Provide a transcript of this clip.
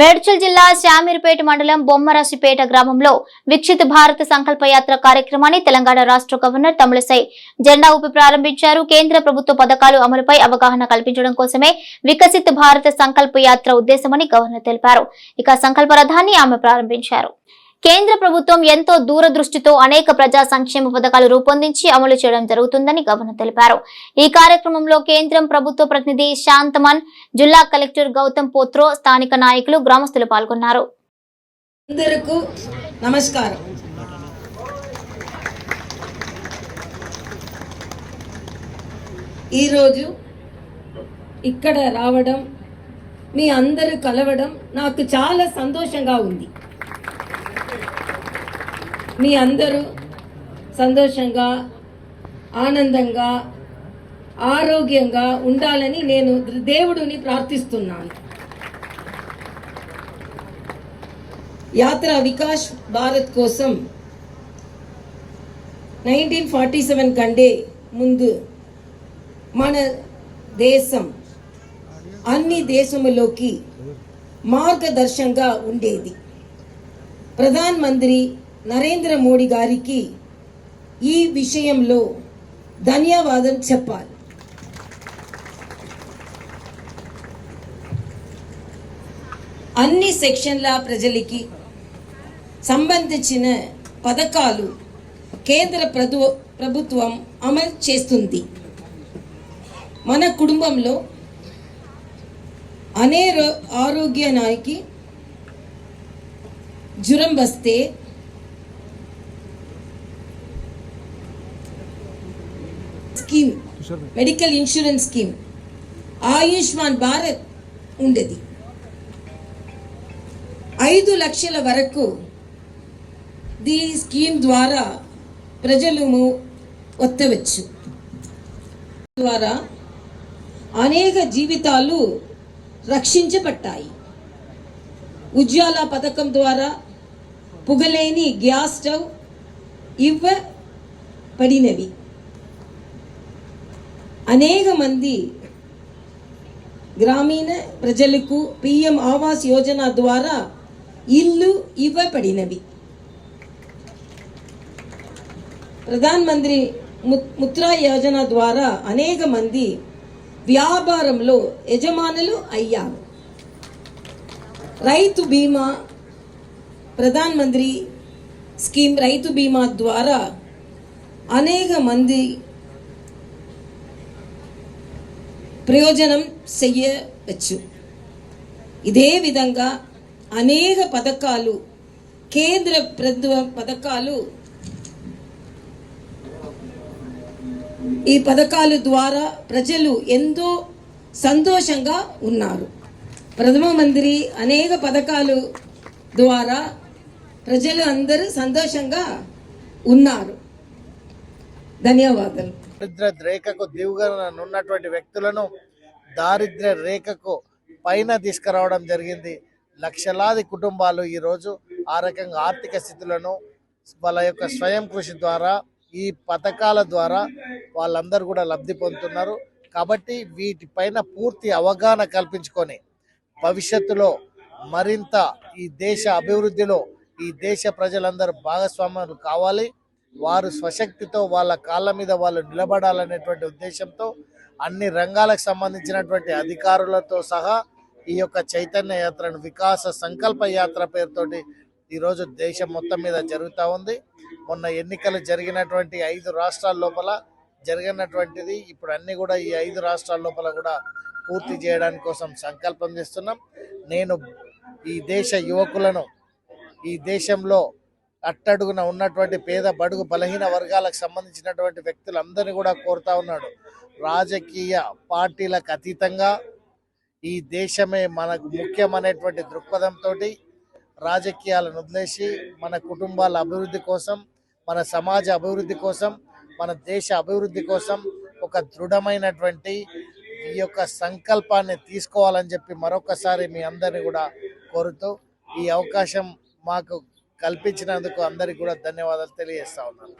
మేడ్చల్ జిల్లా శామీర్పేట మండలం బొమ్మరాశిపేట గ్రామంలో విక్షిత్ భారత్ సంకల్ప యాత్ర కార్యక్రమాన్ని తెలంగాణ రాష్ట్ర గవర్నర్ తమిళసై జెండా ఊపి ప్రారంభించారు. కేంద్ర ప్రభుత్వ పథకాలు అమలుపై అవగాహన కల్పించడం కోసమే వికసిత్ భారత్ సంకల్ప యాత్ర ఉద్దేశమని గవర్నర్ తెలిపారు. ఇక సంకల్ప రథాన్ని ఆమె ప్రారంభించారు. కేంద్ర ప్రభుత్వం ఎంతో దూరదృష్టితో అనేక ప్రజా సంక్షేమ పథకాలు రూపొందించి అమలు చేయడం జరుగుతుందని గవర్నర్ తెలిపారు. ఈ కార్యక్రమంలో కేంద్రం ప్రభుత్వ ప్రతినిధి శాంతమన్ జిల్లా కలెక్టర్ గౌతమ్ పోత్రో స్థానిక నాయకులు గ్రామస్తులు పాల్గొన్నారు. నమస్కారం. ఈరోజు ఇక్కడ రావడం మీ అందరూ కలవడం నాకు చాలా సంతోషంగా ఉంది. మీ అందరూ సంతోషంగా ఆనందంగా ఆరోగ్యంగా ఉండాలని నేను దేవుడిని ప్రార్థిస్తున్నాను. యాత్ర వికాస్ భారత్ కోసం నైన్టీన్ ఫార్టీ సెవెన్ కంటే ముందు మన దేశం అన్ని దేశములోకి మార్గదర్శంగా ఉండేది. ప్రధానమంత్రి నరేంద్ర మోడీ గారికి ఈ విషయంలో ధన్యవాదం చెప్పాలి. అన్ని సెక్షన్ల ప్రజలకి సంబంధించిన పథకాలు కేంద్ర ప్రభు ప్రభుత్వం అమలు చేస్తుంది. మన కుటుంబంలో అనే ఆరోగ్యానికి జ్వరం వస్తే scheme medical insurance scheme Ayushman Bharat ఉండేది. ఐదు లక్షల వరకు దీ స్కీమ్ ద్వారా ప్రజలు వత్తవచ్చు ద్వారా అనేక జీవితాలు రక్షించబడ్డాయి. ఉజ్వాల పథకం ద్వారా పుగలేని గ్యాస్ స్టవ్ ఇవ్వబడినవి. అనేక మంది గ్రామీణ ప్రజలకు పిఎం ఆవాస్ యోజన ద్వారా ఇల్లు ఇవ్వబడినవి. ప్రధాన్ మంత్రి ము- ముద్రా యోజన ద్వారా అనేక మంది వ్యాపారంలో యజమానులు అయ్యారు. రైతు బీమా ప్రధాన్ మంత్రి స్కీమ్ రైతు బీమా ద్వారా అనేక మంది ప్రయోజనం చెయ్యవచ్చు. ఇదే విధంగా అనేక పథకాలు కేంద్ర ప్రభుత్వ పథకాలు ఈ పథకాలు ద్వారా ప్రజలు ఎంతో సంతోషంగా ఉన్నారు. ప్రథమ మంత్రి అనేక పథకాలు ద్వారా ప్రజలు అందరూ సంతోషంగా ఉన్నారు. ధన్యవాదాలు. దారిద్ర రేఖకు దిగుగా ఉన్నటువంటి వ్యక్తులను దారిద్ర్య రేఖకు పైన తీసుకురావడం జరిగింది. లక్షలాది కుటుంబాలు ఈరోజు ఆ రకంగా ఆర్థిక స్థితులను వాళ్ళ యొక్క స్వయం కృషి ద్వారా ఈ పథకాల ద్వారా వాళ్ళందరూ కూడా లబ్ధి పొందుతున్నారు. కాబట్టి వీటిపైన పూర్తి అవగాహన కల్పించుకొని భవిష్యత్తులో మరింత ఈ దేశ అభివృద్ధిలో ఈ దేశ ప్రజలందరూ భాగస్వాములు కావాలి. వారు స్వశక్తితో వాళ్ళ కాళ్ళ మీద వాళ్ళు నిలబడాలనేటువంటి ఉద్దేశంతో అన్ని రంగాలకు సంబంధించినటువంటి అధికారులతో సహా ఈ యొక్క చైతన్య యాత్రను వికాస సంకల్ప యాత్ర పేరుతోటి ఈరోజు దేశం మొత్తం మీద జరుగుతూ ఉంది. మొన్న ఎన్నికలు జరిగినటువంటి ఐదు రాష్ట్రాల లోపల జరిగినటువంటిది. ఇప్పుడు అన్ని కూడా ఈ ఐదు రాష్ట్రాల లోపల కూడా పూర్తి చేయడానికి కోసం సంకల్పం చేస్తున్నాం. నేను ఈ దేశ యువకులను ఈ దేశంలో అట్టడుగున ఉన్నటువంటి పేద బడుగు బలహీన వర్గాలకు సంబంధించినటువంటి వ్యక్తులందరినీ కూడా కోరుతా ఉన్నాడు. రాజకీయ పార్టీలకు అతీతంగా ఈ దేశమే మనకు ముఖ్యమనేటువంటి దృక్పథంతో రాజకీయాలను వదిలేసి మన కుటుంబాల అభివృద్ధి కోసం మన సమాజ అభివృద్ధి కోసం మన దేశ అభివృద్ధి కోసం ఒక దృఢమైనటువంటి ఈ యొక్క సంకల్పాన్ని తీసుకోవాలని చెప్పి మరొకసారి మీ అందరిని కూడా కోరుతూ ఈ అవకాశం మాకు కల్పించినందుకు అందరికి కూడా ధన్యవాదాలు తెలియజేస్తా ఉన్నాను.